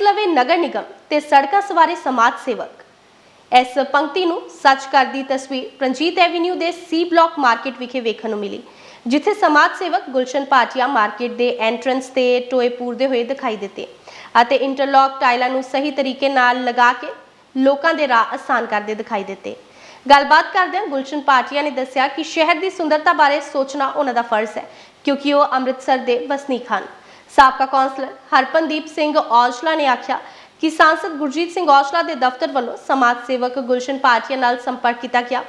Tax ਲਵੇ ਨਗਰ ਨਿਗਮ ਤੇ ਸੜਕਾਂ ਸਵਾਰੇ ਸਮਾਜ ਸੇਵਕ। ਇਸ ਪੰਕਤੀ ਨੂੰ ਸੱਚ ਕਰਦੀ ਤਸਵੀਰ ਰਣਜੀਤ ਐਵੀਨਿਊ ਦੇ ਸੀ ਬਲਾਕ ਮਾਰਕੀਟ ਵਿਖੇ ਵੇਖਣ ਨੂੰ ਮਿਲੀ, ਜਿੱਥੇ ਸਮਾਜ ਸੇਵਕ ਗੁਲਸ਼ਨ ਭਾਟੀਆ ਮਾਰਕੀਟ ਦੇ ਐਂਟਰੈਂਸ ਤੇ ਟੋਏ ਪੂਰਦੇ ਹੋਏ ਦਿਖਾਈ ਦਿੱਤੇ ਅਤੇ ਇੰਟਰਲੌਕ ਟਾਈਲਾਂ ਨੂੰ ਸਹੀ ਤਰੀਕੇ ਨਾਲ ਲਗਾ ਕੇ ਲੋਕਾਂ ਦੇ ਰਾਹ ਆਸਾਨ ਕਰਦੇ ਦਿਖਾਈ ਦਿੱਤੇ। ਗੱਲਬਾਤ ਕਰਦਿਆਂ ਗੁਲਸ਼ਨ ਭਾਟੀਆ ਨੇ ਦੱਸਿਆ ਕਿ ਸ਼ਹਿਰ ਦੀ ਸੁੰਦਰਤਾ ਬਾਰੇ ਸੋਚਣਾ ਉਹਨਾਂ ਦਾ ਫਰਜ਼ ਹੈ, ਕਿਉਂਕਿ ਉਹ ਅੰਮ੍ਰਿਤਸਰ ਦੇ ਵਸਨੀਕ ਹਨ। ਸਾਬਕਾ ਕੌਂਸਲਰ ਹਰਪਨਦੀਪ ਸਿੰਘ ਔਜਲਾ ਨੇ ਆਖਿਆ ਕਿ ਸਾਂਸਦ ਗੁਰਜੀਤ ਸਿੰਘ ਔਜਲਾ ਦੇ ਦਫ਼ਤਰ ਵੱਲੋਂ ਸਮਾਜ ਸੇਵਕ ਗੁਲਸ਼ਨ ਭਾਟੀਆ ਨਾਲ ਸੰਪਰਕ ਕੀਤਾ ਗਿਆ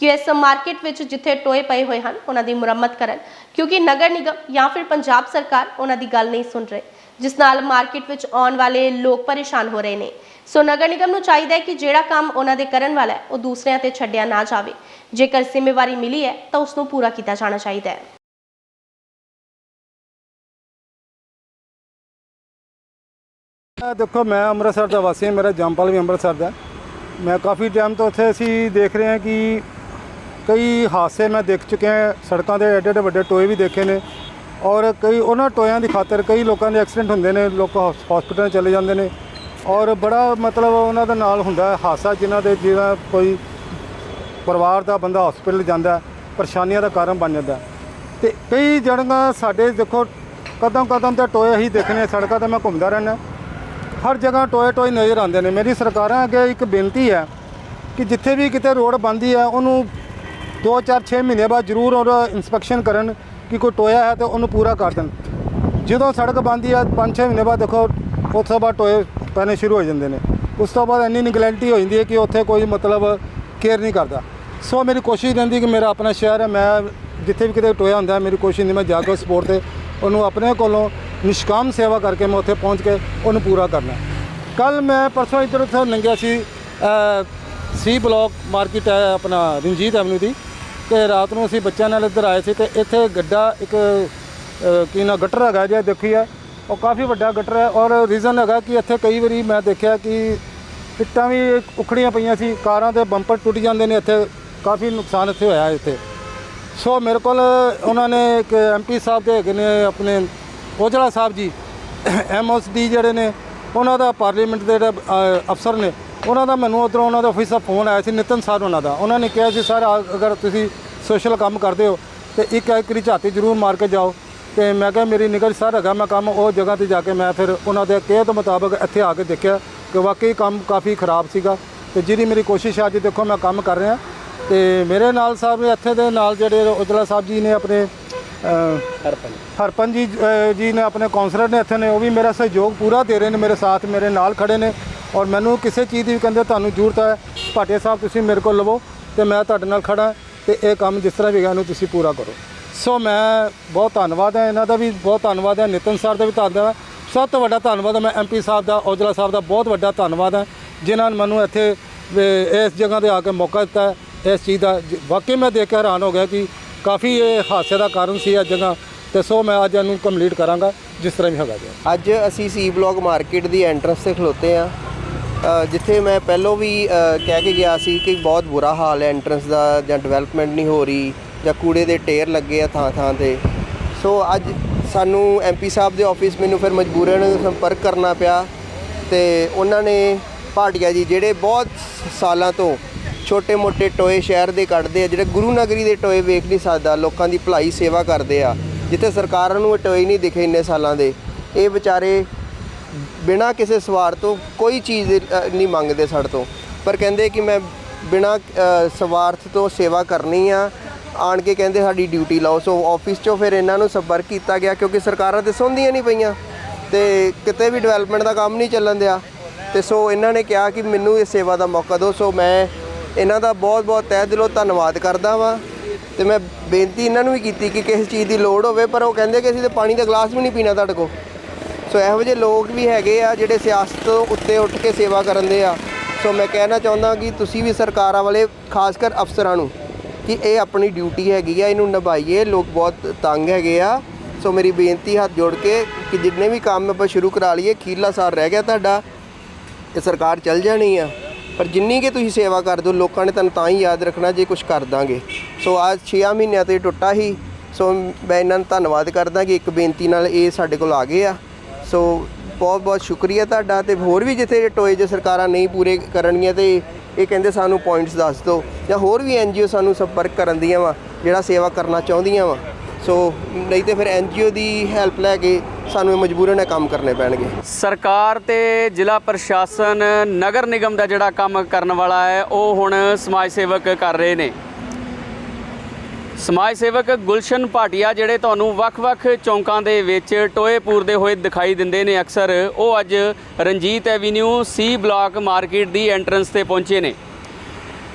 ਕਿ ਇਸ ਮਾਰਕੀਟ ਵਿੱਚ ਜਿੱਥੇ ਟੋਏ ਪਏ ਹੋਏ ਹਨ, ਉਹਨਾਂ ਦੀ ਮੁਰੰਮਤ ਕਰਨ, ਕਿਉਂਕਿ ਨਗਰ ਨਿਗਮ ਜਾਂ ਫਿਰ ਪੰਜਾਬ ਸਰਕਾਰ ਉਹਨਾਂ ਦੀ ਗੱਲ ਨਹੀਂ ਸੁਣ ਰਹੀ, ਜਿਸ ਨਾਲ ਮਾਰਕੀਟ ਵਿੱਚ ਆਉਣ ਵਾਲੇ ਲੋਕ ਪਰੇਸ਼ਾਨ ਹੋ ਰਹੇ ਨੇ। ਸੋ ਨਗਰ ਨਿਗਮ ਨੂੰ ਚਾਹੀਦਾ ਹੈ ਕਿ ਜਿਹੜਾ ਕੰਮ ਉਹਨਾਂ ਦੇ ਕਰਨ ਵਾਲਾ ਹੈ, ਉਹ ਦੂਸਰਿਆਂ ਤੇ ਛੱਡਿਆ ਨਾ ਜਾਵੇ। ਜੇਕਰ ਜ਼ਿੰਮੇਵਾਰੀ ਮਿਲੀ ਹੈ, ਤਾਂ ਉਸ ਨੂੰ ਪੂਰਾ ਕੀਤਾ ਜਾਣਾ ਚਾਹੀਦਾ ਹੈ। ਦੇਖੋ, ਮੈਂ ਅੰਮ੍ਰਿਤਸਰ ਦਾ ਵਾਸੀ ਹਾਂ, ਮੇਰਾ ਜੰਮਪਲ ਵੀ ਅੰਮ੍ਰਿਤਸਰ ਦਾ ਮੈਂ ਕਾਫੀ ਟਾਈਮ ਤੋਂ ਉੱਥੇ ਅਸੀਂ ਦੇਖ ਰਹੇ ਹਾਂ ਕਿ ਕਈ ਹਾਦਸੇ ਮੈਂ ਦੇਖ ਚੁੱਕਿਆ ਸੜਕਾਂ ਦੇ ਐਡੇ ਐਡੇ ਵੱਡੇ ਟੋਏ ਵੀ ਦੇਖੇ ਨੇ ਔਰ ਕਈ ਉਹਨਾਂ ਟੋਇਆਂ ਦੀ ਖਾਤਰ ਕਈ ਲੋਕਾਂ ਦੇ ਐਕਸੀਡੈਂਟ ਹੁੰਦੇ ਨੇ, ਲੋਕ ਹਸਪੀਟਲ ਚਲੇ ਜਾਂਦੇ ਨੇ ਔਰ ਬੜਾ ਮਤਲਬ ਉਹਨਾਂ ਦੇ ਨਾਲ ਹੁੰਦਾ ਹੈ ਹਾਦਸਾ ਜਿਨ੍ਹਾਂ ਦੇ ਜਿਹੜਾ ਕੋਈ ਪਰਿਵਾਰ ਦਾ ਬੰਦਾ ਹਸਪੀਟਲ ਜਾਂਦਾ ਪਰੇਸ਼ਾਨੀਆਂ ਦਾ ਕਾਰਨ ਬਣ ਜਾਂਦਾ ਹੈ। ਤੇ ਕਈ ਜਗ੍ਹਾ ਸਾਡੇ ਦੇਖੋ ਕਦਮ ਕਦਮ ਤੇ ਟੋਏ ਅਸੀਂ ਦੇਖਨੇ ਸੜਕਾਂ ਤੇ ਮੈਂ ਘੁੰਮਦਾ ਰਹਿੰਦਾ ਹਰ ਜਗ੍ਹਾ ਟੋਏ ਟੋਏ ਨਜ਼ਰ ਆਉਂਦੇ ਨੇ। ਮੇਰੀ ਸਰਕਾਰਾਂ ਅੱਗੇ ਇੱਕ ਬੇਨਤੀ ਹੈ ਕਿ ਜਿੱਥੇ ਵੀ ਕਿਤੇ ਰੋਡ ਬੰਦੀ ਹੈ, ਉਹਨੂੰ 2 4 6 ਮਹੀਨੇ ਬਾਅਦ ਜ਼ਰੂਰ ਉਹਦਾ ਇਨਸਪੈਕਸ਼ਨ ਕਰਨ ਕਿ ਕੋਈ ਟੋਇਆ ਹੈ ਤੇ ਉਹਨੂੰ ਪੂਰਾ ਕਰ ਦੇਣ। ਜਦੋਂ ਸੜਕ ਬੰਦੀ ਹੈ 5 6 ਮਹੀਨੇ ਬਾਅਦ ਦੇਖੋ ਉਸ ਤੋਂ ਬਾਅਦ ਟੋਏ ਪੈਣੇ ਸ਼ੁਰੂ ਹੋ ਜਾਂਦੇ ਨੇ। ਉਸ ਤੋਂ ਬਾਅਦ ਇੰਨੀ ਨਿਗਲੈਂਟੀ ਹੋ ਜਾਂਦੀ ਹੈ ਕਿ ਉੱਥੇ ਕੋਈ ਮਤਲਬ ਕੇਅਰ ਨਹੀਂ ਕਰਦਾ। ਸੋ ਮੇਰੀ ਕੋਸ਼ਿਸ਼ ਰਹਿੰਦੀ ਕਿ ਮੇਰਾ ਆਪਣਾ ਸ਼ਹਿਰ ਹੈ, ਮੈਂ ਜਿੱਥੇ ਵੀ ਕਿਤੇ ਟੋਇਆ ਹੁੰਦਾ ਮੇਰੀ ਕੋਸ਼ਿਸ਼ ਨਹੀਂ ਮੈਂ ਜਾ ਕੇ ਸਪੋਰਟ ਤੇ ਉਹਨੂੰ ਆਪਣੇ ਕੋਲੋਂ ਨਿਸ਼ਕਾਮ ਸੇਵਾ ਕਰਕੇ ਮੈਂ ਉੱਥੇ ਪਹੁੰਚ ਕੇ ਉਹਨੂੰ ਪੂਰਾ ਕਰਨਾ ਕੱਲ ਮੈਂ ਪਰਸੋਂ ਇੱਧਰ ਉੱਥੇ ਲੰਘਿਆ ਸੀ ਅ, ਸੀ ਬਲਾਕ ਮਾਰਕੀਟ ਹੈ ਆਪਣਾ ਰਣਜੀਤ ਐਵਨਿਊ ਦੀ। ਤੇ ਰਾਤ ਨੂੰ ਅਸੀਂ ਬੱਚਿਆਂ ਨਾਲ ਇੱਧਰ ਆਏ ਸੀ ਤੇ ਇੱਥੇ ਗੱਡਾ ਇੱਕ ਕੀ ਨਾ ਗਟਰ ਹੈਗਾ ਜੇ ਦੇਖੀ ਹੈ। ਉਹ ਕਾਫੀ ਵੱਡਾ ਗਟਰ ਹੈ ਔਰ ਰੀਜ਼ਨ ਹੈਗਾ ਕਿ ਇੱਥੇ ਕਈ ਵਾਰੀ ਮੈਂ ਦੇਖਿਆ ਕਿ ਇੱਟਾਂ ਵੀ ਉਖੜੀਆਂ ਪਈਆਂ ਸੀ ਕਾਰਾਂ ਦੇ ਬੰਪਰ ਟੁੱਟ ਜਾਂਦੇ ਨੇ ਇੱਥੇ। ਕਾਫੀ ਨੁਕਸਾਨ ਇੱਥੇ ਹੋਇਆ ਇੱਥੇ। ਸੋ ਮੇਰੇ ਕੋਲ ਉਹਨਾਂ ਨੇ ਇੱਕ ਐਮਪੀ ਸਾਹਿਬ ਦੇ ਹੈਗੇ ਨੇ ਆਪਣੇ ਔਜਲਾ ਸਾਹਿਬ ਜੀ ਐਮਐਸਡੀ ਜਿਹੜੇ ਨੇ ਉਹਨਾਂ ਦਾ ਪਾਰਲੀਮੈਂਟ ਦੇ ਜਿਹੜੇ ਅ, ਅਫਸਰ ਨੇ ਉਹਨਾਂ ਦਾ ਮੈਨੂੰ ਉਧਰੋਂ ਉਹਨਾਂ ਦਾ ਆਫਿਸ ਦਾ ਫੋਨ ਆਇਆ ਸੀ ਨਿਤਨ ਸਰ ਉਹਨਾਂ ਦਾ। ਉਹਨਾਂ ਨੇ ਕਿਹਾ ਸੀ ਸਰ ਆ- ਅਗਰ ਤੁਸੀਂ ਸੋਸ਼ਲ ਕੰਮ ਕਰਦੇ ਹੋ ਤੇ ਇੱਕ ਇੱਕ ਝਾਤੀ ਜ਼ਰੂਰ ਮਾਰ ਕੇ ਜਾਓ। ਤੇ ਮੈਂ ਕਿਹਾ ਮੇਰੀ ਨਿਗਰ ਸਰ ਹੈਗਾ ਮੈਂ ਕੰਮ ਉਹ ਜਗ੍ਹਾ ਤੇ ਜਾ ਕੇ ਮੈਂ ਫਿਰ ਉਹਨਾਂ ਦੇ ਕਹੇ ਦੇ ਮੁਤਾਬਕ ਇੱਥੇ ਆ ਕੇ ਦੇਖਿਆ ਕਿ ਵਾਕਈ ਕੰਮ ਕਾਫੀ ਖਰਾਬ ਸੀਗਾ ਤੇ ਜਿਹਦੀ ਮੇਰੀ ਕੋਸ਼ਿਸ਼ ਹੈ ਅੱਜ ਦੇਖੋ ਮੈਂ ਕੰਮ ਕਰ ਰਿਹਾ ਤੇ ਮੇਰੇ ਨਾਲ ਸਾਹਿਬ ਇੱਥੇ ਦੇ ਨਾਲ ਜਿਹੜੇ ਔਜਲਾ ਸਾਹਿਬ ਜੀ ਨੇ ਆਪਣੇ ਹਰਪਨ ਹਰਪਨ ਜੀ ਜੀ ਨੇ ਆਪਣੇ ਕਾਉਂਸਲਰ ਨੇ ਇੱਥੇ ਨੇ, ਉਹ ਵੀ ਮੇਰਾ ਸਹਿਯੋਗ ਪੂਰਾ ਦੇ ਰਹੇ ਨੇ, ਮੇਰੇ ਸਾਥ, ਮੇਰੇ ਨਾਲ ਖੜੇ ਨੇ ਔਰ ਮੈਨੂੰ ਕਿਸੇ ਚੀਜ਼ ਦੀ ਵੀ ਕਹਿੰਦੇ ਤੁਹਾਨੂੰ ਜ਼ਰੂਰਤ ਹੈ ਭਾਟੇ ਸਾਹਿਬ ਤੁਸੀਂ ਮੇਰੇ ਕੋਲ ਲਵੋ ਤੇ ਮੈਂ ਤੁਹਾਡੇ ਨਾਲ ਖੜਾ ਤੇ ਇਹ ਕੰਮ ਜਿਸ ਤਰ੍ਹਾਂ ਵੀ ਹੈਗਾ ਇਹਨੂੰ ਤੁਸੀਂ ਪੂਰਾ ਕਰੋ। ਸੋ ਮੈਂ ਬਹੁਤ ਧੰਨਵਾਦ ਹੈ ਇਹਨਾਂ ਦਾ ਵੀ, ਬਹੁਤ ਧੰਨਵਾਦ ਹੈ ਨਿਤਨ ਸਰ ਦਾ ਵੀ ਧੰਨਵਾਦ ਸਭ ਤੋਂ ਵੱਡਾ ਧੰਨਵਾਦ ਹੈ ਮੈਂ ਐਮਪੀ ਸਾਹਿਬ ਦਾ, ਔਜਲਾ ਸਾਹਿਬ ਦਾ ਬਹੁਤ ਵੱਡਾ ਧੰਨਵਾਦ ਹੈ, ਜਿਨ੍ਹਾਂ ਨੇ ਮੈਨੂੰ ਇੱਥੇ ਇਸ ਜਗ੍ਹਾ ਤੇ ਆ ਕੇ ਮੌਕਾ ਦਿੱਤਾ। ਇਸ ਚੀਜ਼ ਦਾ ਜ- ਵਾਕਈ ਮੈਂ ਦੇਖ ਕੇ ਹੈਰਾਨ ਹੋ ਗਿਆ ਕਿ ਕਾਫੀ ਇਹ ਹਾਦਸੇ ਦਾ ਕਾਰਨ ਸੀ ਅੱਜ ਜਗ੍ਹਾ ਤੇ ਸੋ ਮੈਂ ਅੱਜ ਇਹਨੂੰ ਕੰਪਲੀਟ ਕਰਾਂਗਾ, ਜਿਸ ਤਰ੍ਹਾਂ ਵੀ ਹੈਗਾ ਜੀ। ਅੱਜ ਅਸੀਂ ਸੀ ਬਲੌਕ ਮਾਰਕੀਟ ਦੀ ਐਂਟਰੈਂਸ ਤੇ ਖਲੋਤੇ ਆ ਜਿੱਥੇ ਮੈਂ ਪਹਿਲਾਂ ਵੀ ਕਹਿ ਕੇ ਗਿਆ ਸੀ ਕਿ ਬਹੁਤ ਬੁਰਾ ਹਾਲ ਹੈ ਐਂਟਰੈਂਸ ਦਾ, ਜਾਂ ਡਿਵੈਲਪਮੈਂਟ ਨਹੀਂ ਹੋ ਰਹੀ, ਜਾਂ ਕੂੜੇ ਦੇ ਢੇਰ ਲੱਗੇ ਆ ਥਾਂ ਥਾਂ ਤੇ। ਸੋ ਅੱਜ ਸਾਨੂੰ ਐਮਪੀ ਸਾਹਿਬ ਦੇ ਆਫਿਸ ਮੈਨੂੰ ਫਿਰ ਮਜਬੂਰਨ ਸੰਪਰਕ ਕਰਨਾ ਪਿਆ, ਤੇ ਉਹਨਾਂ ਨੇ ਭਾਟੀਆ ਜੀ, ਜਿਹੜੇ ਬਹੁਤ ਸਾਲਾਂ ਤੋਂ ਛੋਟੇ-ਮੋਟੇ ਟੋਏ ਸ਼ਹਿਰ ਦੇ ਕੱਢਦੇ ਆ, ਜਿਹੜੇ ਗੁਰੂ ਨਗਰੀ ਦੇ ਟੋਏ ਵੇਖ ਨਹੀਂ ਸਕਦਾ, ਲੋਕਾਂ ਦੀ ਭਲਾਈ ਸੇਵਾ ਕਰਦੇ ਆ, ਜਿੱਥੇ ਸਰਕਾਰਾਂ ਨੂੰ ਇਹ ਟੋਏ ਨਹੀਂ ਦਿਖੇ ਇੰਨੇ ਸਾਲਾਂ ਦੇ। ਇਹ ਵਿਚਾਰੇ ਬਿਨਾਂ ਕਿਸੇ ਸਵਾਰ ਤੋਂ ਕੋਈ ਚੀਜ਼ ਨਹੀਂ ਮੰਗਦੇ ਸਾਡੇ ਤੋਂ। ਪਰ ਕਹਿੰਦੇ ਕਿ ਮੈਂ ਬਿਨਾਂ ਸਵਾਰਥ ਤੋਂ ਸੇਵਾ ਕਰਨੀ ਆ। ਆਣ ਕੇ ਕਹਿੰਦੇ ਸਾਡੀ ਡਿਊਟੀ ਲਾਓ। ਸੋ ਆਫਿਸ 'ਚੋਂ ਫਿਰ ਇਹਨਾਂ ਨੂੰ ਸੰਪਰਕ ਕੀਤਾ ਗਿਆ, ਕਿਉਂਕਿ ਸਰਕਾਰਾਂ ਤੇ ਸੁਣਦੀਆਂ ਨਹੀਂ ਪਈਆਂ। ਤੇ ਕਿਤੇ ਵੀ ਡਿਵੈਲਪਮੈਂਟ ਦਾ ਕੰਮ ਨਹੀਂ ਚੱਲਣ ਦਿਆ। ਤੇ ਸੋ ਇਹਨਾਂ ਨੇ ਕਿਹਾ ਕਿ ਮੈਨੂੰ ਇਹ ਸੇਵਾ ਦਾ ਮੌਕਾ ਦਿਓ। ਸੋ ਮੈਂ ਇਹਨਾਂ ਦਾ ਬਹੁਤ ਬਹੁਤ ਤਹਿ ਦਿਲੋਂ ਧੰਨਵਾਦ ਕਰਦਾ ਵਾਂ ਤੇ ਮੈਂ ਬੇਨਤੀ ਇਹਨਾਂ ਨੂੰ ਵੀ ਕੀਤੀ ਕਿ ਕਿਸੇ ਚੀਜ਼ ਦੀ ਲੋੜ ਹੋਵੇ, ਪਰ ਉਹ ਕਹਿੰਦੇ ਕਿ ਅਸੀਂ ਤੇ ਪਾਣੀ ਦਾ ਗਲਾਸ ਵੀ ਨਹੀਂ ਪੀਣਾ ਤੁਹਾਡੇ ਕੋਲ। ਸੋ ਇਹੋ ਜਿਹੇ ਲੋਕ ਵੀ ਹੈਗੇ ਆ ਜਿਹੜੇ ਸਿਆਸਤ ਤੋਂ ਉੱਤੇ ਉੱਠ ਕੇ ਸੇਵਾ ਕਰਨ ਦੇ ਆ। ਸੋ ਮੈਂ ਕਹਿਣਾ ਚਾਹੁੰਦਾ ਕਿ ਤੁਸੀਂ ਵੀ ਸਰਕਾਰਾਂ ਵਾਲੇ, ਖਾਸ ਕਰ ਅਫਸਰਾਂ ਨੂੰ, ਕਿ ਇਹ ਆਪਣੀ ਡਿਊਟੀ ਹੈਗੀ ਆ, ਇਹਨੂੰ ਨਿਭਾਈਏ। ਲੋਕ ਬਹੁਤ ਤੰਗ ਹੈਗੇ ਆ। ਸੋ ਮੇਰੀ ਬੇਨਤੀ ਹੱਥ ਜੋੜ ਕੇ ਕਿ ਜਿੰਨੇ ਵੀ ਕੰਮ ਆਪਾਂ ਸ਼ੁਰੂ ਕਰਾ ਲਈਏ, ਖੀਰਲਾ ਸਾਰ ਰਹਿ ਗਿਆ ਤੁਹਾਡਾ, ਤੇ ਸਰਕਾਰ ਚੱਲ ਜਾਣੀ ਆ। ਪਰ ਜਿੰਨੀ ਕਿ ਤੁਸੀਂ ਸੇਵਾ ਕਰ ਹੋ, ਲੋਕਾਂ ਨੇ ਤੁਹਾਨੂੰ ਤਾਂ ਹੀ ਯਾਦ ਰੱਖਣਾ ਜੇ ਕੁਝ ਕਰ ਦਾਂਗੇ। ਸੋ ਅੱਜ 6 ਮਹੀਨਿਆਂ ਤੇ ਟੁੱਟਾ ਹੀ, ਸੋ ਮੈਂ ਇਹਨਾਂ ਨੂੰ ਧੰਨਵਾਦ ਕਰਦਾ ਕਿ ਇੱਕ ਬੇਨਤੀ ਨਾਲ ਇਹ ਸਾਡੇ ਕੋਲ ਆ ਗਏ ਆ। ਸੋ ਬਹੁਤ ਬਹੁਤ ਸ਼ੁਕਰੀਆ ਤੁਹਾਡਾ ਤੇ ਹੋਰ ਵੀ ਜਿੱਥੇ ਟੋਏ ਜੇ ਸਰਕਾਰਾਂ ਨਹੀਂ ਪੂਰੇ ਕਰਨਗੀਆਂ ਤੇ ਇਹ ਕਹਿੰਦੇ ਸਾਨੂੰ ਪੁਆਇੰਟਸ ਦੱਸ ਦਿਓ। ਜਾਂ ਹੋਰ ਵੀ ਐਨਜੀਓ ਸਾਨੂੰ ਸੰਪਰਕ ਕਰਨ ਦੀਆਂ ਵਾ, ਜਿਹੜਾ ਸੇਵਾ ਕਰਨਾ ਚਾਹੁੰਦੀਆਂ ਵਾ। ਸੋ ਨਹੀਂ ਤੇ ਫਿਰ ਐਨਜੀਓ ਦੀ ਹੈਲਪ ਲੈ ਕੇ ਸਾਨੂੰ ਇਹ ਮਜਬੂਰਨ ਇਹ ਕੰਮ ਕਰਨੇ ਪੈਣਗੇ। ਸਰਕਾਰ ਤੇ ਜ਼ਿਲ੍ਹਾ ਪ੍ਰਸ਼ਾਸਨ, ਨਗਰ ਨਿਗਮ ਦਾ ਜਿਹੜਾ ਕੰਮ ਕਰਨ ਵਾਲਾ ਹੈ, ਉਹ ਹੁਣ ਸਮਾਜ ਸੇਵਕ ਕਰ ਰਹੇ ਨੇ। ਸਮਾਜ ਸੇਵਕ ਗੁਲਸ਼ਨ ਭਾਟੀਆ ਜਿਹੜੇ ਤੁਹਾਨੂੰ ਵੱਖ-ਵੱਖ ਚੌਂਕਾਂ ਦੇ ਵਿੱਚ ਟੋਏ ਪੂਰਦੇ ਹੋਏ ਦਿਖਾਈ ਦਿੰਦੇ ਨੇ ਅਕਸਰ, ਉਹ ਅੱਜ Ranjit avenue, C block market ਦੀ ਐਂਟਰੈਂਸ ਤੇ ਪਹੁੰਚੇ ਨੇ।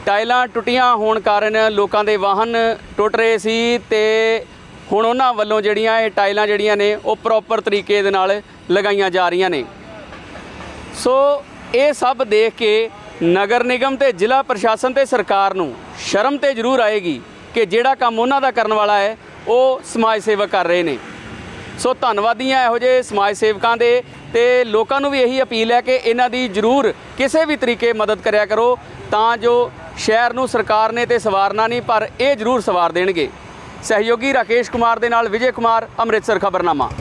ਟਾਇਲਾਂ ਟੁੱਟੀਆਂ ਹੋਣ ਕਾਰਨ ਲੋਕਾਂ ਦੇ ਵਾਹਨ ਟੁੱਟ ਰਹੇ ਸੀ ਤੇ ਹੁਣ ਉਹਨਾਂ ਵੱਲੋਂ ਜਿਹੜੀਆਂ ਇਹ ਟਾਈਲਾਂ ਜਿਹੜੀਆਂ ਨੇ, ਉਹ ਪ੍ਰੋਪਰ ਤਰੀਕੇ ਦੇ ਨਾਲ ਲਗਾਈਆਂ ਜਾ ਰਹੀਆਂ ਨੇ। ਸੋ ਇਹ ਸਭ ਦੇਖ ਕੇ ਨਗਰ ਨਿਗਮ ਤੇ ਜ਼ਿਲ੍ਹਾ ਪ੍ਰਸ਼ਾਸਨ ਤੇ ਸਰਕਾਰ ਨੂੰ ਸ਼ਰਮ ਤੇ ਜ਼ਰੂਰ ਆਏਗੀ ਕਿ ਜਿਹੜਾ ਕੰਮ ਉਹਨਾਂ ਦਾ ਕਰਨ ਵਾਲਾ ਹੈ, ਉਹ ਸਮਾਜ ਸੇਵਕ ਕਰ ਰਹੇ ਨੇ। ਸੋ ਧੰਨਵਾਦੀ ਹਾਂ ਇਹੋ ਜਿਹੇ ਸਮਾਜ ਸੇਵਕਾਂ ਦੇ ਤੇ ਲੋਕਾਂ ਨੂੰ ਵੀ ਇਹੀ ਅਪੀਲ ਹੈ ਕਿ ਇਹਨਾਂ ਦੀ ਜ਼ਰੂਰ ਕਿਸੇ ਵੀ ਤਰੀਕੇ ਮਦਦ ਕਰਿਆ ਕਰੋ, ਤਾਂ ਜੋ ਸ਼ਹਿਰ ਨੂੰ ਸਰਕਾਰ ਨੇ ਤੇ ਸਵਾਰਨਾ ਨਹੀਂ, ਪਰ ਇਹ ਜ਼ਰੂਰ ਸਵਾਰ ਦੇਣਗੇ। ਸਹਿਯੋਗੀ ਰਾਕੇਸ਼ ਕੁਮਾਰ ਦੇ ਨਾਲ ਵਿਜੇ ਕੁਮਾਰ ਅੰਮ੍ਰਿਤਸਰ ਖਬਰਨਾਮਾ।